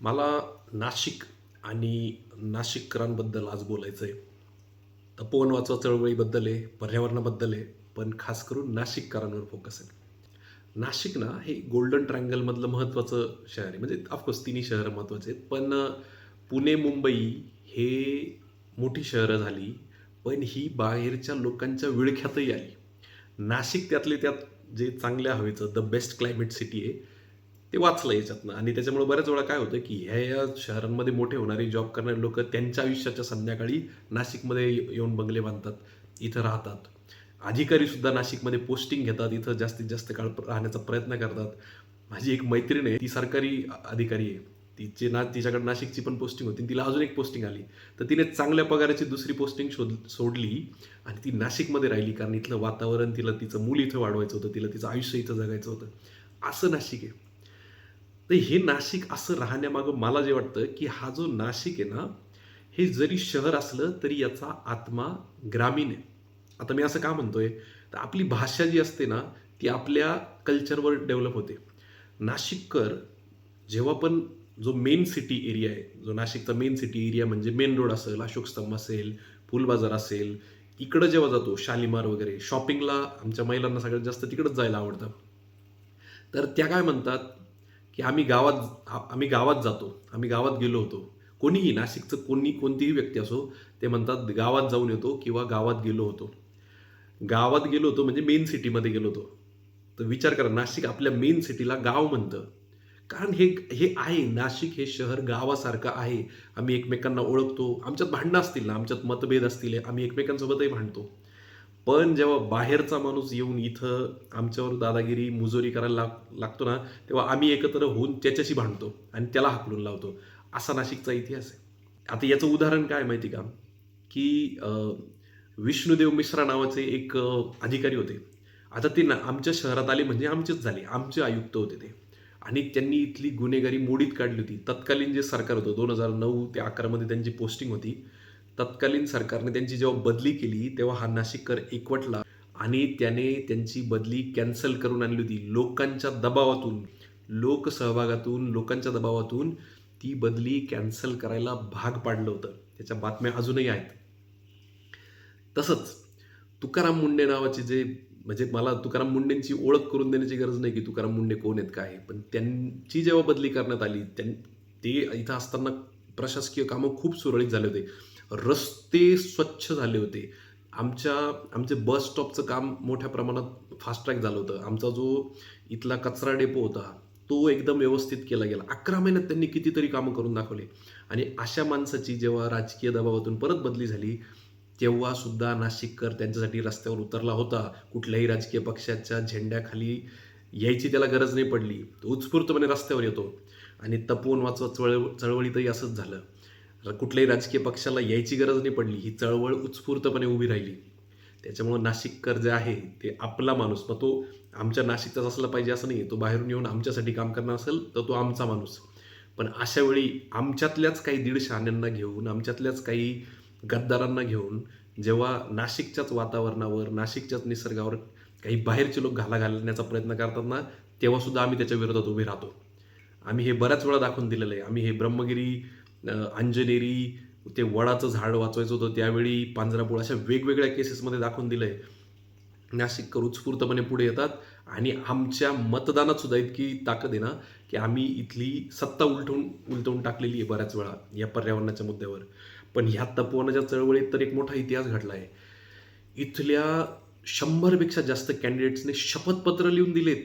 मला नाशिक आणि नाशिककरांबद्दल आज बोलायचं आहे तपोवन वाचवा चळवळीबद्दल आहे पर्यावरणाबद्दल आहे पण खास करून नाशिककरांवर फोकस आहे. नाशिक ना हे गोल्डन ट्रँगलमधलं महत्त्वाचं शहर आहे. म्हणजे ऑफकोर्स तिन्ही शहरं महत्त्वाचे आहेत पण पुणे मुंबई हे मोठी शहरं झाली पण ही बाहेरच्या लोकांच्या विळख्यातही आली. नाशिक त्यातले त्यात जे चांगल्या हवेचं द बेस्ट क्लायमेट सिटी आहे ते वाचलं याच्यातनं. आणि त्याच्यामुळे बऱ्याच वेळा काय होतं की ह्या या शहरांमध्ये मोठे होणारे जॉब करणारे लोक त्यांच्या आयुष्याच्या संध्याकाळी नाशिकमध्ये येऊन बंगले बांधतात इथं राहतात. अधिकारी सुद्धा नाशिकमध्ये पोस्टिंग घेतात इथं जास्तीत जास्त काळ राहण्याचा प्रयत्न करतात. माझी एक मैत्रीण आहे ती सरकारी अधिकारी आहे. तिचे ना तिच्याकडे नाशिकची पण पोस्टिंग होती तिला अजून एक पोस्टिंग आली. तर तिने चांगल्या पगाराची दुसरी पोस्टिंग शोध सोडली आणि ती नाशिकमध्ये राहिली कारण इथलं वातावरण तिला तिचं मूल इथं वाढवायचं होतं तिला तिचं आयुष्य इथं जगायचं होतं. असं नाशिक आहे. तर हे नाशिक असं राहण्यामागं मला जे वाटतं की हा जो नाशिक आहे ना हे जरी शहर असलं तरी याचा आत्मा ग्रामीण आहे. आता मी असं का म्हणतोय? तर आपली भाषा जी असते ना ती आपल्या कल्चरवर डेव्हलप होते. नाशिककर जेव्हा पण जो मेन सिटी एरिया आहे जो नाशिकचा मेन सिटी एरिया म्हणजे मेन रोड असेल अशोक स्तंभ असेल फुलबाजार असेल इकडं जेव्हा जातो शालिमार वगैरे शॉपिंगला आमच्या महिलांना सगळ्यात जास्त तिकडंच जायला आवडतं. तर त्या काय म्हणतात? की आम्ही गावात आम्ही गावात जातो. आम्ही गावात गेलो होतो. कोणीही नाशिकचं कोणी कोणतीही व्यक्ती असो ते म्हणतात गावात जाऊन येतो किंवा गावात गेलो होतो. गावात गेलो होतो म्हणजे मेन सिटीमध्ये गेलो होतो. तर विचार करा नाशिक आपल्या मेन सिटीला गाव म्हणतं. कारण हे हे आहे नाशिक हे शहर गावासारखं आहे. आम्ही एकमेकांना ओळखतो. आमच्यात भांडणं असतील ना आमच्यात मतभेद असतील आम्ही एकमेकांसोबतही भांडतो. पण जेव्हा बाहेरचा माणूस येऊन इथं आमच्यावर दादागिरी मुजोरी करायला लाग लागतो ना तेव्हा आम्ही एकत्र होऊन त्याच्याशी भांडतो आणि त्याला हाकलून लावतो. असा नाशिकचा इतिहास आहे. आता याचं उदाहरण काय माहिती का? की विष्णुदेव मिश्रा नावाचे एक अधिकारी होते. आता ते ना आमच्या शहरात आले म्हणजे आमचेच झाले. आमचे आयुक्त होते ते. आणि त्यांनी इथली गुन्हेगारी मोडीत काढली होती. तत्कालीन जे सरकार होतं दोन हजार नऊ ते अकरामध्ये त्यांची पोस्टिंग होती. तत्कालीन सरकारने त्यांची जेव्हा बदली केली तेव्हा हा नाशिककर एकवटला आणि त्याने त्यांची बदली कॅन्सल करून आणली होती. लोकांच्या दबावातून लोकसहभागातून लोकांच्या दबावातून ती बदली कॅन्सल करायला भाग पाडलं होतं. त्याच्या बातम्या अजूनही आहेत. तसंच तुकाराम मुंडे नावाचे जे म्हणजे मला तुकाराम मुंडेंची ओळख करून देण्याची गरज नाही की तुकाराम मुंडे कोण आहेत काय पण त्यांची जेव्हा बदली करण्यात आली त्यां ते इथं असताना प्रशासकीय कामं खूप सुरळीत झाले होते. रस्ते स्वच्छ झाले होते. आमच्या आमचे बस स्टॉपचं काम मोठ्या प्रमाणात फास्ट ट्रॅक झालं होतं. आमचा जो इथला कचरा डेपो होता तो एकदम व्यवस्थित केला गेला. अकरा महिन्यात त्यांनी कितीतरी कामं करून दाखवले. आणि अशा माणसाची जेव्हा राजकीय दबावातून परत बदली झाली तेव्हा सुद्धा नाशिककर त्यांच्यासाठी रस्त्यावर उतरला होता. कुठल्याही राजकीय पक्षाच्या झेंड्याखाली यायची त्याला गरज नाही पडली. तो उत्स्फूर्तपणे रस्त्यावर येतो. आणि तपोवन वाचवा चळव चळवळीतही असंच झालं. कुठल्याही राजकीय पक्षाला यायची गरज नाही पडली. ही चळवळ उत्स्फूर्तपणे उभी राहिली. त्याच्यामुळं नाशिककर जे आहे ते आपला माणूस. मग तो आमच्या नाशिकचाच असला पाहिजे असं नाही तो बाहेरून येऊन आमच्यासाठी काम करणार असेल तर तो आमचा माणूस. पण अशा वेळी आमच्यातल्याच काही दीड शहाण्यांना घेऊन आमच्यातल्याच काही गद्दारांना घेऊन जेव्हा नाशिकच्याच वातावरणावर नाशिकच्याच निसर्गावर काही बाहेरचे लोक घाला घालण्याचा प्रयत्न करतात ना तेव्हासुद्धा आम्ही त्याच्या विरोधात उभे राहतो. आम्ही हे बऱ्याच वेळा दाखवून दिलेलं आहे. आम्ही हे ब्रह्मगिरी अंजनेरी ते वडाचं झाड वाचवायचं होतं त्यावेळी पांजरापूळ अशा वेगवेगळ्या केसेसमध्ये दाखवून दिलं आहे नाशिककर उत्स्फूर्तपणे पुढे येतात आणि आमच्या मतदानात सुद्धा इतकी ताकद आहे ना की आम्ही इथली सत्ता उलटून उलटवून टाकलेली आहे बऱ्याच वेळा या पर्यावरणाच्या मुद्द्यावर. पण ह्या तपोवनाच्या चळवळीत तर एक मोठा इतिहास घडला आहे इथल्या शंभरपेक्षा जास्त कॅन्डिडेट्सने शपथपत्र लिहून दिलेत.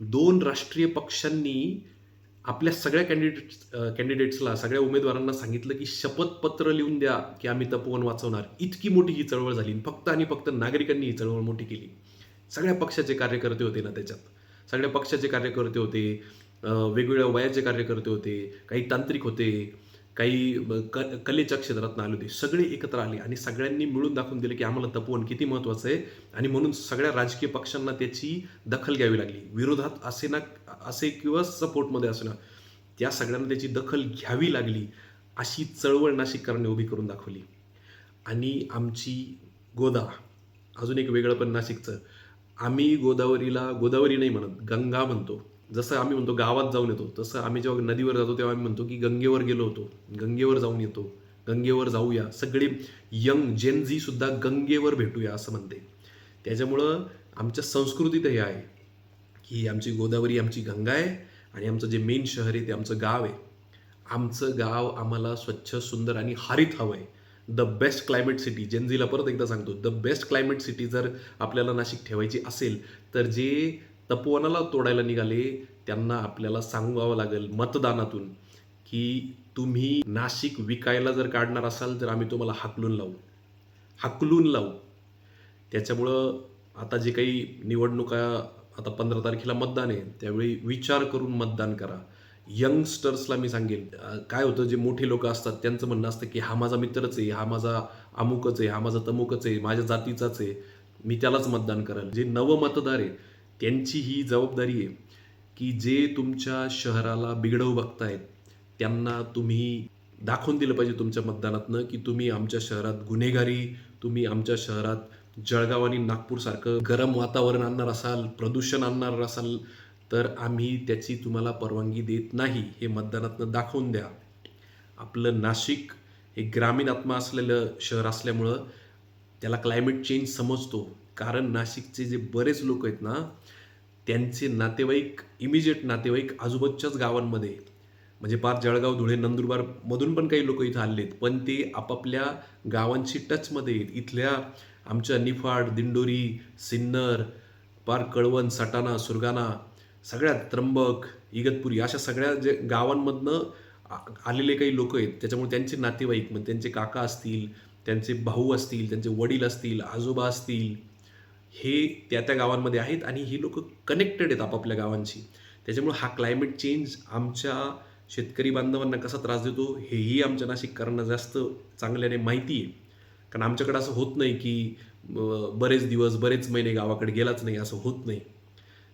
दोन राष्ट्रीय पक्षांनी आपल्या सगळ्या कॅन्डिडेट्स कॅन्डिडेट्सला सगळ्या उमेदवारांना सांगितलं की शपथपत्र लिहून द्या की आम्ही तपोवन वाचवणार. इतकी मोठी ही चळवळ झाली फक्त आणि फक्त नागरिकांनी ही चळवळ मोठी केली. सगळ्या पक्षाचे कार्यकर्ते होते ना त्याच्यात. सगळ्या पक्षाचे कार्यकर्ते होते वेगवेगळ्या वयाचे कार्यकर्ते होते काही तांत्रिक होते काही क कलेच्या क्षेत्रात आले होते. सगळे एकत्र आले आणि सगळ्यांनी मिळून दाखवून दिले की आम्हाला तपोवन किती महत्त्वाचं आहे. आणि म्हणून सगळ्या राजकीय पक्षांना त्याची दखल घ्यावी लागली. विरोधात असे ना असे किंवा सपोर्टमध्ये असे ना त्या सगळ्यांना त्याची दखल घ्यावी लागली अशी चळवळ नाशिककरांनी उभी करून दाखवली. आणि आमची गोदा अजून एक वेगळं पण नाशिकचं. आम्ही गोदावरीला गोदावरी नाही म्हणत गंगा म्हणतो. जसं आम्ही म्हणतो गावात जाऊन येतो तसं आम्ही जेव्हा नदीवर जातो तेव्हा आम्ही म्हणतो की गंगेवर गेलो होतो गंगेवर जाऊन येतो गंगेवर जाऊया. सगळे यंग जेन झी सुद्धा गंगेवर भेटूया असं म्हणते. त्याच्यामुळं आमच्या संस्कृतीत हे आहे की आमची गोदावरी आमची गंगा आहे आणि आमचं जे मेन शहर आहे ते आमचं गाव आहे. आमचं गाव आम्हाला स्वच्छ सुंदर आणि हरित हवं आहे द बेस्ट क्लायमेट सिटी जेनझीला परत एकदा सांगतो. द बेस्ट क्लायमेट सिटी जर आपल्याला नाशिक ठेवायची असेल तर जे तपोवनाला तोडायला निघाले त्यांना आपल्याला सांगावं लागेल मतदानातून की तुम्ही नाशिक विकायला जर काढणार असाल तर आम्ही तुम्हाला हाकलून लावू. हाकलून लावू. त्याच्यामुळं आता जे काही निवडणुका आता पंधरा तारखेला मतदान आहे त्यावेळी विचार करून मतदान करा. यंगस्टर्सला मी सांगेन काय होतं जे मोठे लोक असतात त्यांचं म्हणणं असतं की हा माझा मित्रच आहे हा माझा अमुकच आहे हा माझा तमुकच आहे माझ्या जातीचाच आहे मी त्यालाच मतदान करेल. जे नवं मतदार आहे त्यांची ही जबाबदारी आहे की जे तुमच्या शहराला बिघडवू बघतायत त्यांना तुम्ही दाखवून दिलं पाहिजे तुमच्या मतदानातनं की तुम्ही आमच्या शहरात गुन्हेगारी तुम्ही आमच्या शहरात जळगाव आणि नागपूरसारखं गरम वातावरण आणणार असाल प्रदूषण आणणार असाल तर आम्ही त्याची तुम्हाला परवानगी देत नाही हे मतदानातनं दाखवून द्या. आपलं नाशिक हे ग्रामीण आत्मा असलेलं शहर असल्यामुळं त्याला क्लायमेट चेंज समजतो. कारण नाशिकचे जे बरेच लोक आहेत ना त्यांचे नातेवाईक इमिजिएट नातेवाईक आजूबाजूच्याच गावांमध्ये आहेत. म्हणजे पार जळगाव धुळे नंदुरबार मधून पण काही लोक इथं आलेत. पण ते आपापल्या गावांशी टचमध्ये आहेत. इथल्या आमच्या निफाड दिंडोरी सिन्नर पार कळवण सटाणा सुरगाणा सगळ्यात त्र्यंबक इगतपुरी अशा सगळ्या जे गावांमधनं आ- आलेले काही लोक आहेत. त्याच्यामुळे त्यांचे नातेवाईक म्हणजे त्यांचे काका असतील त्यांचे भाऊ असतील त्यांचे वडील असतील आजोबा असतील हे त्या त्या गावांमध्ये आहेत आणि ही लोक कनेक्टेड आहेत आपापल्या गावांशी. त्याच्यामुळे हा क्लायमेट चेंज आमच्या शेतकरी बांधवांना कसा त्रास देतो हेही आमच्या नाशिककरांना जास्त चांगल्याने माहिती आहे कारण आमच्याकडे असं होत नाही की बरेच दिवस बरेच महिने गावाकडे गेलाच नाही असं होत नाही.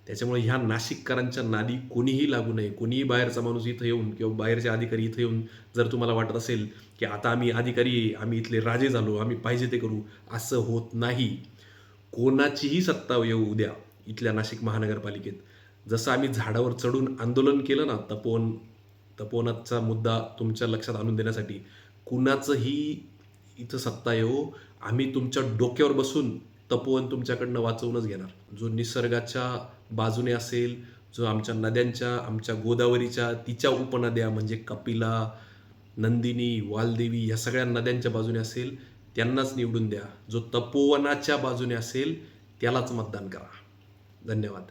त्याच्यामुळे ह्या नाशिककरांच्या नादी कोणीही लागू नये. कोणीही बाहेरचा माणूस इथं येऊन किंवा बाहेरचे अधिकारी इथं येऊन जर तुम्हाला वाटत असेल की आता आम्ही अधिकारी आम्ही इथले राजे झालो आम्ही पाहिजे ते करू असं होत नाही. कोणाचीही सत्ता येऊ उद्या इथल्या नाशिक महानगरपालिकेत. जसं आम्ही झाडावर चढून आंदोलन केलं ना तपोवन तपोवनाचा मुद्दा तुमच्या लक्षात आणून देण्यासाठी कुणाचंही इथं सत्ता येऊ आम्ही तुमच्या डोक्यावर बसून तपोवन तुमच्याकडनं वाचवूनच घेणार. जो निसर्गाच्या बाजूने असेल जो आमच्या नद्यांच्या आमच्या गोदावरीच्या तिच्या उपनद्या म्हणजे कपिला नंदिनी वालदेवी या सगळ्या नद्यांच्या बाजूने असेल त्यांनाच निवडून द्या. जो तपोवनाच्या बाजूने असेल त्यालाच मतदान करा. धन्यवाद.